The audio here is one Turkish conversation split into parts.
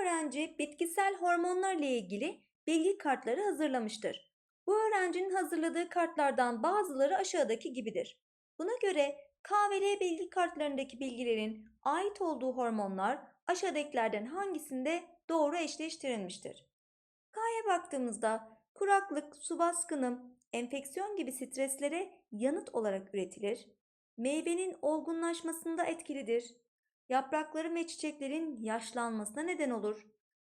öğrenci bitkisel hormonlar ile ilgili bilgi kartları hazırlamıştır. Bu öğrencinin hazırladığı kartlardan bazıları aşağıdaki gibidir. Buna göre K ve L bilgi kartlarındaki bilgilerin ait olduğu hormonlar aşağıdakilerden hangisinde doğru eşleştirilmiştir? K'ya baktığımızda kuraklık, su baskını, enfeksiyon gibi streslere yanıt olarak üretilir. Meyvenin olgunlaşmasında etkilidir. Yaprakların ve çiçeklerin yaşlanmasına neden olur.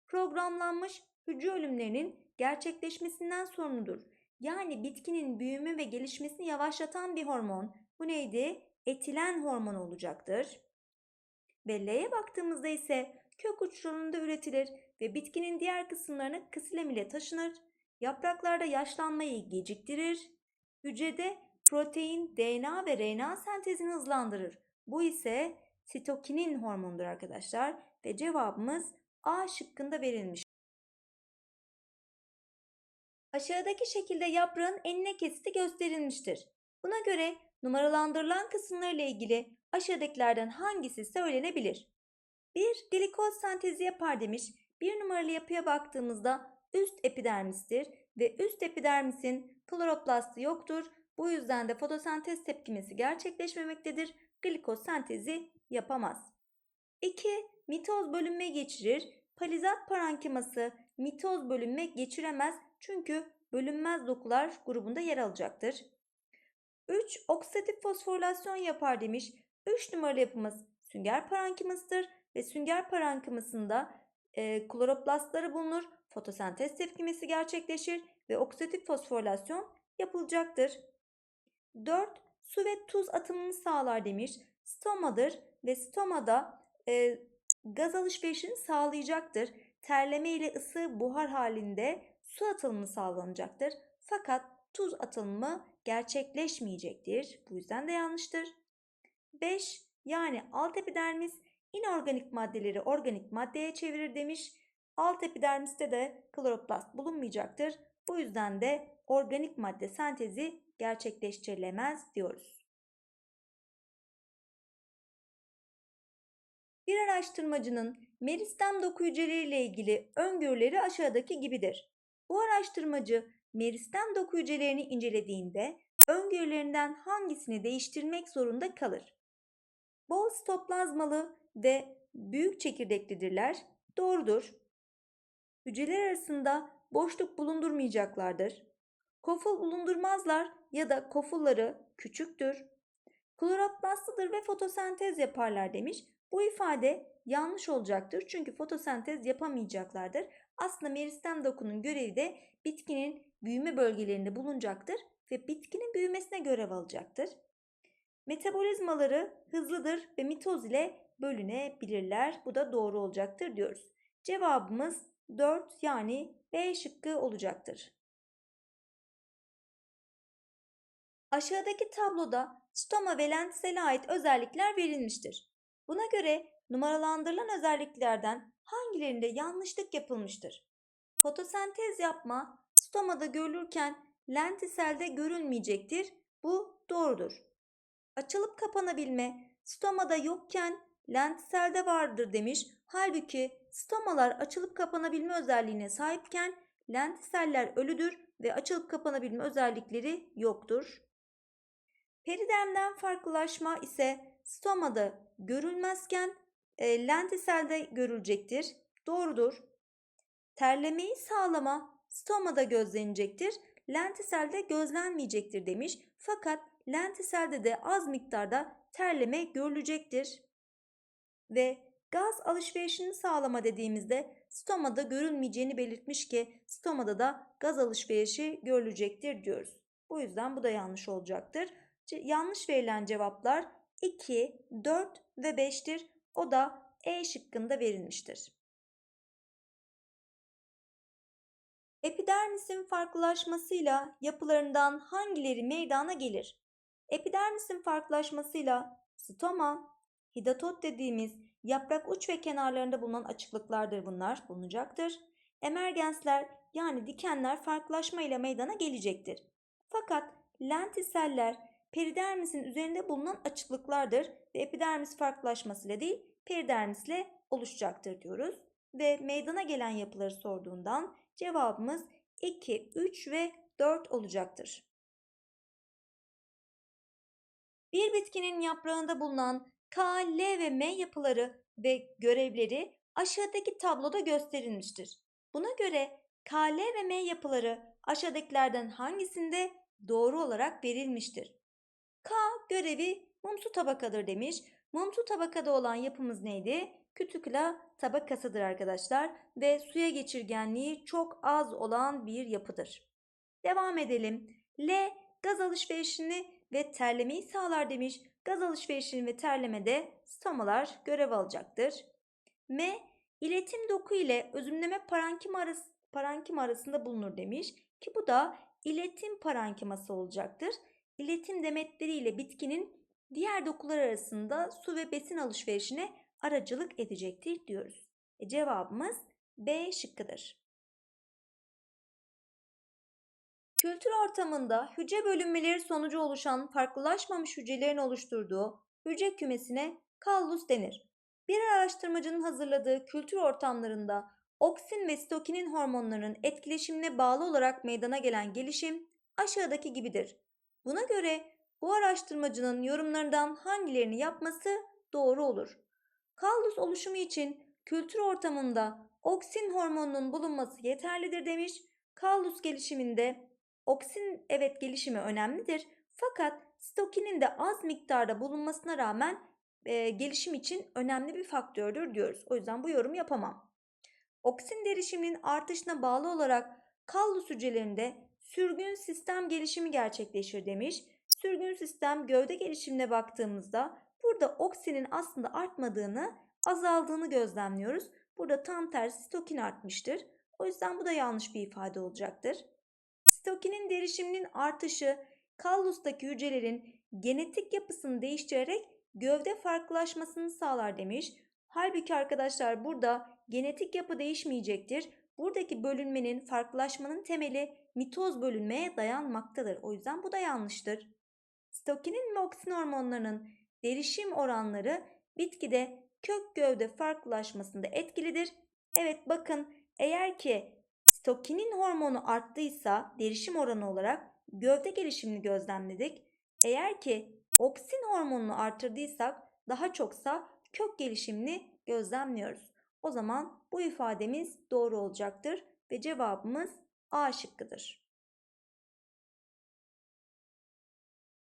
Programlanmış hücre ölümlerinin gerçekleşmesinden sorumludur. Yani bitkinin büyüme ve gelişmesini yavaşlatan bir hormon. Bu neydi? Etilen hormon olacaktır. L'ye baktığımızda ise kök uçlarında üretilir ve bitkinin diğer kısımlarına ksilem ile taşınır. Yapraklarda yaşlanmayı geciktirir. Hücrede protein, DNA ve RNA sentezini hızlandırır. Bu ise sitokinin hormonudur arkadaşlar ve cevabımız A şıkkında verilmiş. Aşağıdaki şekilde yaprağın enine kesiti gösterilmiştir. Buna göre numaralandırılan kısımlarla ilgili aşağıdakilerden hangisi söylenebilir? 1. Glikoz sentezi yapar demiş. Bir numaralı yapıya baktığımızda üst epidermistir ve üst epidermisin kloroplastı yoktur. Bu yüzden de fotosentez tepkimesi gerçekleşmemektedir. Glikoz sentezi yapamaz. 2. Mitoz bölünme geçirir. Palizat parenkiması mitoz bölünme geçiremez çünkü bölünmez dokular grubunda yer alacaktır. 3. Oksidatif fosforilasyon yapar demiş. 3 numaralı yapımız sünger parenkimasıdır ve sünger parenkimasında e, kloroplastları bulunur. Fotosentez tepkimesi gerçekleşir ve oksidatif fosforilasyon yapılacaktır. 4. Su ve tuz atımını sağlar demiş. Stomadır ve stomada e, gaz alışverişini sağlayacaktır. Terleme ile ısı buhar halinde su atılımı sağlanacaktır. Fakat tuz atılımı gerçekleşmeyecektir. Bu yüzden de yanlıştır. 5. Yani alt epidermis inorganik maddeleri organik maddeye çevirir demiş. Alt epidermiste de kloroplast bulunmayacaktır. Bu yüzden de organik madde sentezi gerçekleştirilemez diyoruz. Araştırmacının meristem doku hücreleriyle ilgili öngörüleri aşağıdaki gibidir. Bu araştırmacı meristem doku incelediğinde öngörülerinden hangisini değiştirmek zorunda kalır? Bol sitoplazmalı ve büyük çekirdeklidirler. Doğrudur. Hücreler arasında boşluk bulundurmayacaklardır. Koful bulundurmazlar ya da kofulları küçüktür. Kloroplastlıdır ve fotosentez yaparlar demiş. Bu ifade yanlış olacaktır çünkü fotosentez yapamayacaklardır. Aslında meristem dokunun görevi de bitkinin büyüme bölgelerinde bulunacaktır ve bitkinin büyümesine görev alacaktır. Metabolizmaları hızlıdır ve mitoz ile bölünebilirler. Bu da doğru olacaktır diyoruz. Cevabımız 4 yani B şıkkı olacaktır. Aşağıdaki tabloda stoma ve lentisele ait özellikler verilmiştir. Buna göre numaralandırılan özelliklerden hangilerinde yanlışlık yapılmıştır? Fotosentez yapma stomada görülürken lentiselde görülmeyecektir. Bu doğrudur. Açılıp kapanabilme stomada yokken lentiselde vardır demiş. Halbuki stomalar açılıp kapanabilme özelliğine sahipken lentiseller ölüdür ve açılıp kapanabilme özellikleri yoktur. Peridermden farklılaşma ise stomada görülmezken e, lentiselde görülecektir. Doğrudur. Terlemeyi sağlama stomada gözlenecektir. Lentiselde gözlenmeyecektir demiş. Fakat lentiselde de az miktarda terleme görülecektir. Ve gaz alışverişini sağlama dediğimizde stomada görülmeyeceğini belirtmiş ki stomada da gaz alışverişi görülecektir diyoruz. Bu yüzden bu da yanlış olacaktır. Yanlış verilen cevaplar 2, 4 ve 5'tir. O da E şıkkında verilmiştir. Epidermisin farklılaşmasıyla yapılarından hangileri meydana gelir? Epidermisin farklılaşmasıyla stoma, hidatot dediğimiz yaprak uç ve kenarlarında bulunan açıklıklardır bunlar bulunacaktır. Emergensler yani dikenler farklılaşma ile meydana gelecektir. Fakat lentiseller peridermisin üzerinde bulunan açıklıklardır ve epidermis farklılaşmasıyla değil peridermisle oluşacaktır diyoruz. ve meydana gelen yapıları sorduğundan cevabımız 2, 3 ve 4 olacaktır. Bir bitkinin yaprağında bulunan K, L ve M yapıları ve görevleri aşağıdaki tabloda gösterilmiştir. Buna göre K, L ve M yapıları aşağıdakilerden hangisinde doğru olarak verilmiştir? K görevi mumsu tabakadır demiş. Mumsu tabakada olan yapımız neydi? Kütükla tabakasıdır arkadaşlar ve suya geçirgenliği çok az olan bir yapıdır. Devam edelim. L gaz alışverişini ve terlemeyi sağlar demiş. Gaz alışverişini ve terlemede stomalar görev alacaktır. M iletim doku ile özümleme parenkim, arası, parenkim arasında bulunur demiş ki bu da iletim parenkiması olacaktır. İletim demetleri ile bitkinin diğer dokular arasında su ve besin alışverişine aracılık edecektir diyoruz. E cevabımız B şıkkıdır. Kültür ortamında hücre bölünmeleri sonucu oluşan farklılaşmamış hücrelerin oluşturduğu hücre kümesine kallus denir. Bir araştırmacının hazırladığı kültür ortamlarında oksin ve sitokinin hormonlarının etkileşimine bağlı olarak meydana gelen gelişim aşağıdaki gibidir. Buna göre bu araştırmacının yorumlarından hangilerini yapması doğru olur? Kallus oluşumu için kültür ortamında oksin hormonunun bulunması yeterlidir demiş. Kallus gelişiminde oksin evet gelişimi önemlidir. Fakat stokinin de az miktarda bulunmasına rağmen e, gelişim için önemli bir faktördür diyoruz. O yüzden bu yorum yapamam. Oksin derişiminin artışına bağlı olarak kallus hücrelerinde sürgün sistem gelişimi gerçekleşir demiş. Sürgün sistem gövde gelişimine baktığımızda burada oksinin aslında artmadığını, azaldığını gözlemliyoruz. Burada tam tersi stokin artmıştır. O yüzden bu da yanlış bir ifade olacaktır. Stokinin derişiminin artışı kallustaki hücrelerin genetik yapısını değiştirerek gövde farklılaşmasını sağlar demiş. Halbuki arkadaşlar burada genetik yapı değişmeyecektir. Buradaki bölünmenin, farklılaşmanın temeli mitoz bölünmeye dayanmaktadır. O yüzden bu da yanlıştır. Stokinin ve oksin hormonlarının derişim oranları bitkide kök gövde farklılaşmasında etkilidir. Evet bakın eğer ki stokinin hormonu arttıysa derişim oranı olarak gövde gelişimini gözlemledik. Eğer ki oksin hormonunu artırdıysak daha çoksa kök gelişimini gözlemliyoruz. O zaman bu ifademiz doğru olacaktır ve cevabımız A şıkkıdır.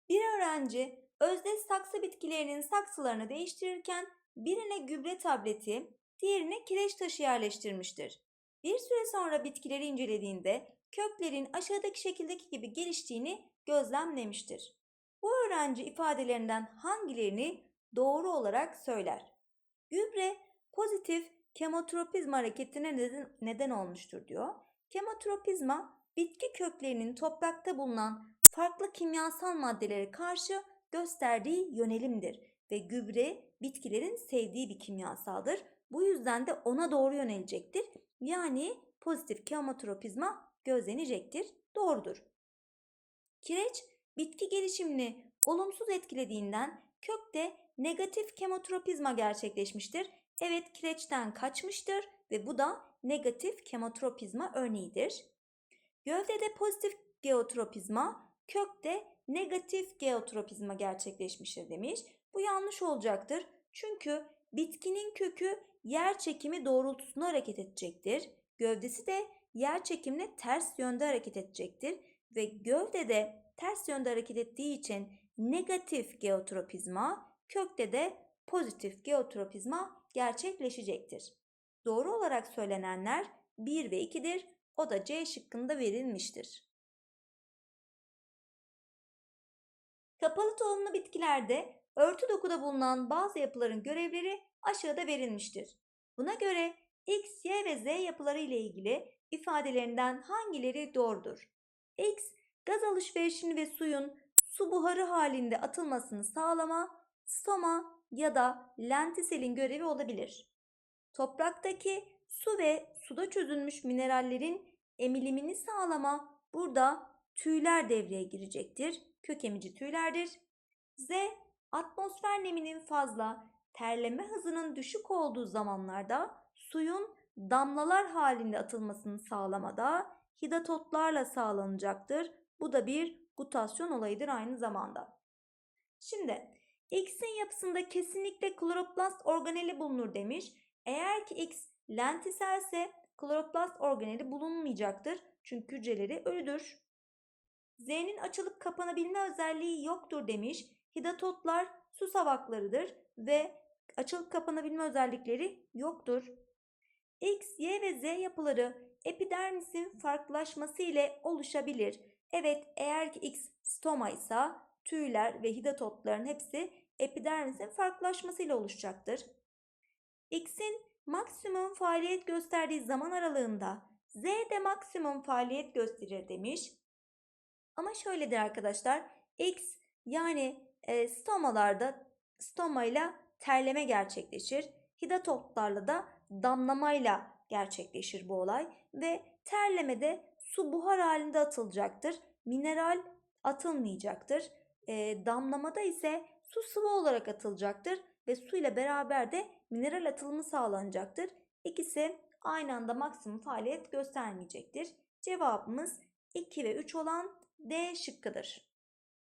Bir öğrenci özdeş saksı bitkilerinin saksılarını değiştirirken birine gübre tableti, diğerine kireç taşı yerleştirmiştir. Bir süre sonra bitkileri incelediğinde köklerin aşağıdaki şekildeki gibi geliştiğini gözlemlemiştir. Bu öğrenci ifadelerinden hangilerini doğru olarak söyler? Gübre pozitif kemotropizma hareketine neden, neden olmuştur diyor. Kemotropizma bitki köklerinin toprakta bulunan farklı kimyasal maddelere karşı gösterdiği yönelimdir ve gübre bitkilerin sevdiği bir kimyasaldır. Bu yüzden de ona doğru yönelecektir. Yani pozitif kemotropizma gözlenecektir. Doğrudur. Kireç bitki gelişimini olumsuz etkilediğinden kökte negatif kemotropizma gerçekleşmiştir. Evet kireçten kaçmıştır ve bu da negatif kemotropizma örneğidir. Gövdede pozitif geotropizma, kökte negatif geotropizma gerçekleşmiştir demiş. Bu yanlış olacaktır. Çünkü bitkinin kökü yer çekimi doğrultusunda hareket edecektir. Gövdesi de yer çekimine ters yönde hareket edecektir ve gövdede ters yönde hareket ettiği için negatif geotropizma, kökte de pozitif geotropizma gerçekleşecektir. Doğru olarak söylenenler 1 ve 2'dir. O da C şıkkında verilmiştir. Kapalı tohumlu bitkilerde örtü dokuda bulunan bazı yapıların görevleri aşağıda verilmiştir. Buna göre X, Y ve Z yapıları ile ilgili ifadelerinden hangileri doğrudur? X, gaz alışverişini ve suyun su buharı halinde atılmasını sağlama, stoma ya da lentiselin görevi olabilir. Topraktaki su ve suda çözülmüş minerallerin emilimini sağlama burada tüyler devreye girecektir. Kök emici tüylerdir. Z, atmosfer neminin fazla, terleme hızının düşük olduğu zamanlarda suyun damlalar halinde atılmasını sağlamada hidatotlarla sağlanacaktır. Bu da bir gutasyon olayıdır aynı zamanda. Şimdi X'in yapısında kesinlikle kloroplast organeli bulunur demiş. Eğer ki X lentiselse kloroplast organeli bulunmayacaktır. Çünkü hücreleri ölüdür. Z'nin açılıp kapanabilme özelliği yoktur demiş. Hidatotlar su savaklarıdır ve açılıp kapanabilme özellikleri yoktur. X, Y ve Z yapıları epidermisin farklılaşması ile oluşabilir. Evet eğer ki X stoma ise tüyler ve hidatotların hepsi epidermisin farklılaşmasıyla oluşacaktır. X'in maksimum faaliyet gösterdiği zaman aralığında Z de maksimum faaliyet gösterir demiş. Ama şöyledir arkadaşlar. X yani e, stomalarda stomayla terleme gerçekleşir. Hidatotlarla da damlamayla gerçekleşir bu olay ve terlemede su buhar halinde atılacaktır. Mineral atılmayacaktır. E, damlamada ise su sıvı olarak atılacaktır ve su ile beraber de mineral atılımı sağlanacaktır. İkisi aynı anda maksimum faaliyet göstermeyecektir. Cevabımız 2 ve 3 olan D şıkkıdır.